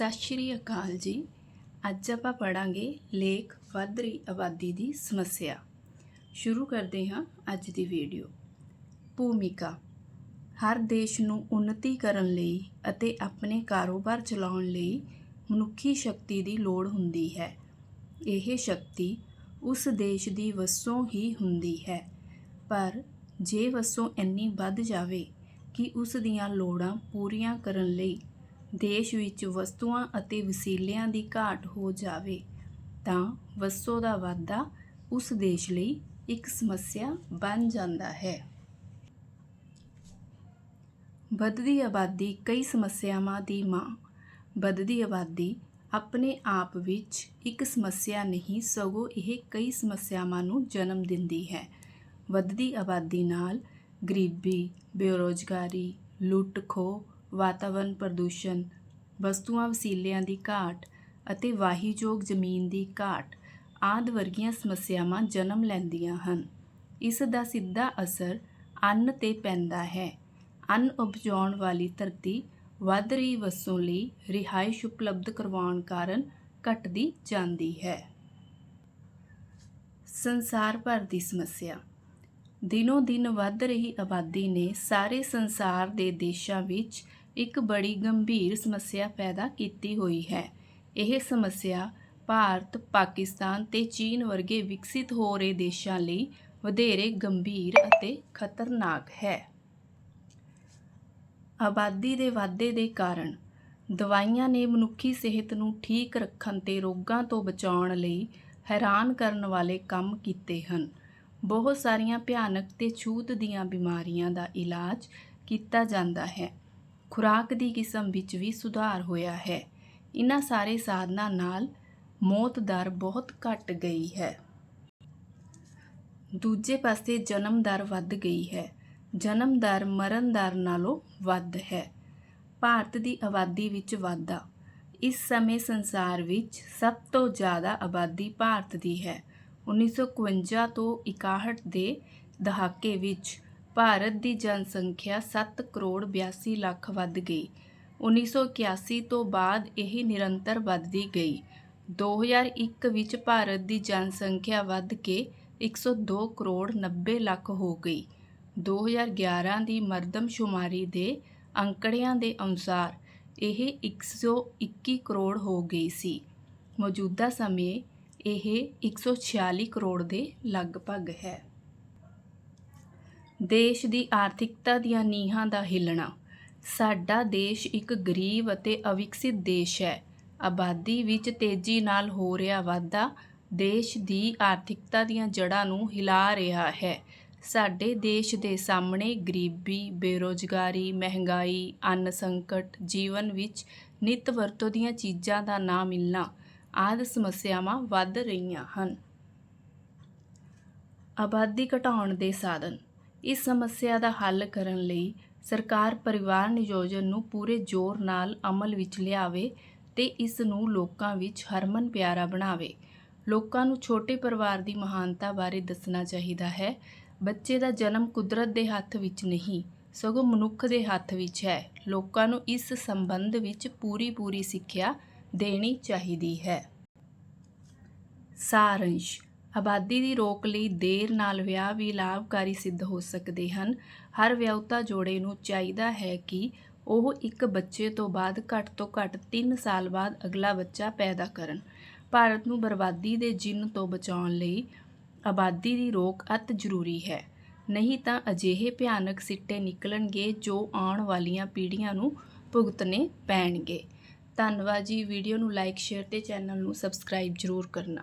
ਸਤਿ ਸ਼੍ਰੀ ਅਕਾਲ ਜੀ। ਅੱਜ ਆਪਾਂ ਪੜਾਂਗੇ ਲੇਖ ਵੱਧ ਰਹੀ ਆਬਾਦੀ ਦੀ ਸਮੱਸਿਆ। ਸ਼ੁਰੂ ਕਰਦੇ ਹਾਂ ਅੱਜ ਦੀ ਵੀਡੀਓ। ਭੂਮਿਕਾ। ਹਰ ਦੇਸ਼ ਨੂੰ ਉન્નਤੀ ਕਰਨ ਲਈ ਅਤੇ ਆਪਣੇ ਕਾਰੋਬਾਰ ਚਲਾਉਣ ਲਈ ਮਨੁੱਖੀ ਸ਼ਕਤੀ ਦੀ ਲੋੜ ਹੁੰਦੀ ਹੈ। ਇਹ ਸ਼ਕਤੀ ਉਸ ਦੇਸ਼ ਦੀ ਵਸੋਂ ਹੀ ਹੁੰਦੀ ਹੈ। ਪਰ ਜੇ ਵਸੋਂ ਇੰਨੀ ਵੱਧ ਜਾਵੇ ਕਿ ਉਸ ਦੀਆਂ ਲੋੜਾਂ ਪੂਰੀਆਂ ਕਰਨ ਲਈ ਦੇਸ਼ ਵਿੱਚ ਵਸਤੂਆਂ ਅਤੇ ਵਸੀਲਿਆਂ ਦੀ ਘਾਟ ਹੋ ਜਾਵੇ, ਤਾਂ ਵਸੋਂ ਦਾ ਵਾਧਾ ਉਸ ਦੇਸ਼ ਲਈ ਇੱਕ ਸਮੱਸਿਆ ਬਣ ਜਾਂਦਾ ਹੈ। ਵੱਧਦੀ ਆਬਾਦੀ ਕਈ ਸਮੱਸਿਆਵਾਂ ਦੀ ਮਾਂ। ਵੱਧਦੀ ਆਬਾਦੀ ਆਪਣੇ ਆਪ ਵਿੱਚ ਇੱਕ ਸਮੱਸਿਆ ਨਹੀਂ, ਸਗੋਂ ਇਹ ਕਈ ਸਮੱਸਿਆਵਾਂ ਨੂੰ ਜਨਮ ਦਿੰਦੀ ਹੈ। ਵੱਧਦੀ ਆਬਾਦੀ ਨਾਲ ਗਰੀਬੀ, ਬੇਰੋਜ਼ਗਾਰੀ ਲੁੱਟ ਖੋਹ ਵਾਤਾਵਰਣ ਪ੍ਰਦੂਸ਼ਣ, ਵਸਤੂਆਂ ਵਸੀਲਿਆਂ ਦੀ ਘਾਟ ਅਤੇ ਵਾਹੀਯੋਗ ਜ਼ਮੀਨ ਦੀ ਘਾਟ ਆਦਿ ਵਰਗੀਆਂ ਸਮੱਸਿਆਵਾਂ ਜਨਮ ਲੈਂਦੀਆਂ ਹਨ। ਇਸ ਦਾ ਸਿੱਧਾ ਅਸਰ ਅੰਨ ਤੇ ਪੈਂਦਾ ਹੈ। ਅੰਨ ਉਪਜਾਉਣ ਵਾਲੀ ਧਰਤੀ ਵੱਧ ਰਹੀ ਵਸੋਂ ਲਈ ਰਿਹਾਇਸ਼ ਉਪਲਬਧ ਕਰਵਾਉਣ ਕਾਰਨ ਘਟਦੀ ਜਾਂਦੀ ਹੈ। ਸੰਸਾਰ ਭਰ ਦੀ ਸਮੱਸਿਆ। ਦਿਨੋ ਦਿਨ ਵੱਧ ਰਹੀ ਆਬਾਦੀ ਨੇ ਸਾਰੇ ਸੰਸਾਰ ਦੇ ਦੇਸ਼ਾਂ ਵਿੱਚ ਇੱਕ ਬੜੀ ਗੰਭੀਰ ਸਮੱਸਿਆ ਪੈਦਾ ਕੀਤੀ ਹੋਈ ਹੈ। ਇਹ ਸਮੱਸਿਆ ਭਾਰਤ, ਪਾਕਿਸਤਾਨ ਤੇ ਚੀਨ ਵਰਗੇ ਵਿਕਸਿਤ ਹੋ ਰਹੇ ਦੇਸ਼ਾਂ ਲਈ ਵਧੇਰੇ ਗੰਭੀਰ ਅਤੇ ਖਤਰਨਾਕ ਹੈ। ਆਬਾਦੀ ਦੇ ਵਾਧੇ ਦੇ ਕਾਰਨ ਦਵਾਈਆਂ ਨੇ ਮਨੁੱਖੀ ਸਿਹਤ ਨੂੰ ਠੀਕ ਰੱਖਣ ਤੇ ਰੋਗਾਂ ਤੋਂ ਬਚਾਉਣ ਲਈ ਹੈਰਾਨ ਕਰਨ ਵਾਲੇ ਕੰਮ ਕੀਤੇ ਹਨ। ਬਹੁਤ ਸਾਰੀਆਂ ਭਿਆਨਕ ਤੇ ਛੂਤ ਦੀਆਂ ਬਿਮਾਰੀਆਂ ਦਾ ਇਲਾਜ ਕੀਤਾ ਜਾਂਦਾ ਹੈ। ਖੁਰਾਕ ਦੀ ਕਿਸਮ ਵਿੱਚ ਵੀ ਸੁਧਾਰ ਹੋਇਆ ਹੈ। ਇਹਨਾਂ ਸਾਰੇ ਸਾਧਨਾਂ ਨਾਲ ਮੌਤ ਦਰ ਬਹੁਤ ਘਟ ਗਈ ਹੈ। ਦੂਜੇ ਪਾਸੇ ਜਨਮ ਦਰ ਵੱਧ ਗਈ ਹੈ। ਜਨਮ ਦਰ ਮਰਨ ਦਰ ਨਾਲੋਂ ਵੱਧ ਹੈ। ਭਾਰਤ ਦੀ ਆਬਾਦੀ ਵਿੱਚ ਵਾਧਾ। ਇਸ ਸਮੇਂ ਸੰਸਾਰ ਵਿੱਚ ਸਭ ਤੋਂ ਜ਼ਿਆਦਾ ਆਬਾਦੀ ਭਾਰਤ ਦੀ ਹੈ। 1951 ਤੋਂ 61 ਦੇ ਦਹਾਕੇ ਵਿੱਚ ਭਾਰਤ ਦੀ ਜਨਸੰਖਿਆ 7 ਕਰੋੜ 82 ਲੱਖ ਵੱਧ ਗਈ। 1981 ਤੋਂ ਬਾਅਦ ਇਹ ਨਿਰੰਤਰ ਵੱਧਦੀ ਗਈ। 2001 ਵਿੱਚ ਭਾਰਤ ਦੀ ਜਨਸੰਖਿਆ ਵੱਧ ਕੇ 102 ਕਰੋੜ 90 ਲੱਖ ਹੋ ਗਈ। 2011 ਦੀ ਮਰਦਮਸ਼ੁਮਾਰੀ ਦੇ ਅੰਕੜਿਆਂ ਦੇ ਅਨੁਸਾਰ ਇਹ 121 ਕਰੋੜ ਹੋ ਗਈ ਸੀ। ਮੌਜੂਦਾ ਸਮੇਂ ਇਹ 146 ਕਰੋੜ ਦੇ ਲਗਭਗ ਹੈ। ਦੇਸ਼ ਦੀ ਆਰਥਿਕਤਾ ਦੀਆਂ ਨੀਹਾਂ ਦਾ ਹਿੱਲਣਾ। ਸਾਡਾ ਦੇਸ਼ ਇੱਕ ਗਰੀਬ ਅਤੇ ਅਵਿਕਸਿਤ ਦੇਸ਼ ਹੈ। ਆਬਾਦੀ ਵਿੱਚ ਤੇਜ਼ੀ ਨਾਲ ਹੋ ਰਿਹਾ ਵਾਧਾ ਦੇਸ਼ ਦੀ ਆਰਥਿਕਤਾ ਦੀਆਂ ਜੜ੍ਹਾਂ ਨੂੰ ਹਿਲਾ ਰਿਹਾ ਹੈ। ਸਾਡੇ ਦੇਸ਼ ਦੇ ਸਾਹਮਣੇ ਗਰੀਬੀ, ਬੇਰੋਜ਼ਗਾਰੀ, ਮਹਿੰਗਾਈ, ਅੰਨ ਸੰਕਟ, ਜੀਵਨ ਵਿੱਚ ਨਿਤ ਵਰਤੋਂ ਦੀਆਂ ਚੀਜ਼ਾਂ ਦਾ ਨਾ ਮਿਲਣਾ ਆਦਿ ਸਮੱਸਿਆਵਾਂ ਵੱਧ ਰਹੀਆਂ ਹਨ। ਆਬਾਦੀ ਘਟਾਉਣ ਦੇ ਸਾਧਨ ਇਸ ਸਮੱਸਿਆ ਦਾ ਹੱਲ ਕਰਨ ਲਈ ਸਰਕਾਰ ਪਰਿਵਾਰ ਨਿਯੋਜਨ ਨੂੰ ਪੂਰੇ ਜ਼ੋਰ ਨਾਲ ਅਮਲ ਵਿੱਚ ਲਿਆਵੇ ਤੇ ਇਸ ਨੂੰ ਲੋਕਾਂ ਵਿੱਚ ਹਰਮਨ ਪਿਆਰਾ ਬਣਾਵੇ। ਲੋਕਾਂ ਨੂੰ ਛੋਟੇ ਪਰਿਵਾਰ ਦੀ ਮਹਾਨਤਾ ਬਾਰੇ ਦੱਸਣਾ ਚਾਹੀਦਾ ਹੈ। ਬੱਚੇ ਦਾ ਜਨਮ ਕੁਦਰਤ ਦੇ ਹੱਥ ਵਿੱਚ ਨਹੀਂ, ਸਗੋਂ ਮਨੁੱਖ ਦੇ ਹੱਥ ਵਿੱਚ ਹੈ। ਲੋਕਾਂ ਨੂੰ ਇਸ ਸੰਬੰਧ ਵਿੱਚ ਪੂਰੀ ਪੂਰੀ ਸਿੱਖਿਆ ਦੇਣੀ ਚਾਹੀਦੀ ਹੈ। ਸਾਰੰਸ਼ ਆਬਾਦੀ ਦੀ ਰੋਕ ਲਈ ਦੇਰ ਨਾਲ ਵਿਆਹ ਵੀ ਲਾਭਕਾਰੀ ਸਿੱਧ ਹੋ ਸਕਦੇ ਹਨ। ਹਰ ਵਿਆਹੁਤਾ ਜੋੜੇ ਨੂੰ ਚਾਹੀਦਾ ਹੈ ਕਿ ਉਹ ਇੱਕ ਬੱਚੇ ਤੋਂ ਬਾਅਦ ਘੱਟ ਤੋਂ ਘੱਟ 3 ਸਾਲ ਬਾਅਦ ਅਗਲਾ ਬੱਚਾ ਪੈਦਾ ਕਰਨ। ਭਾਰਤ ਨੂੰ ਬਰਬਾਦੀ ਦੇ ਜਿੰਨ ਤੋਂ ਬਚਾਉਣ ਲਈ ਆਬਾਦੀ ਦੀ ਰੋਕ ਅਤ ਜ਼ਰੂਰੀ ਹੈ। ਨਹੀਂ ਤਾਂ ਅਜਿਹੇ ਭਿਆਨਕ ਸਿੱਟੇ ਨਿਕਲਣਗੇ ਜੋ ਆਉਣ ਵਾਲੀਆਂ ਪੀੜ੍ਹੀਆਂ ਨੂੰ ਭੁਗਤਣੇ ਪੈਣਗੇ। ਧੰਨਵਾਦ ਜੀ। ਵੀਡੀਓ ਨੂੰ ਲਾਈਕ, ਸ਼ੇਅਰ ਤੇ ਚੈਨਲ ਨੂੰ ਸਬਸਕ੍ਰਾਈਬ ਜ਼ਰੂਰ ਕਰਨਾ।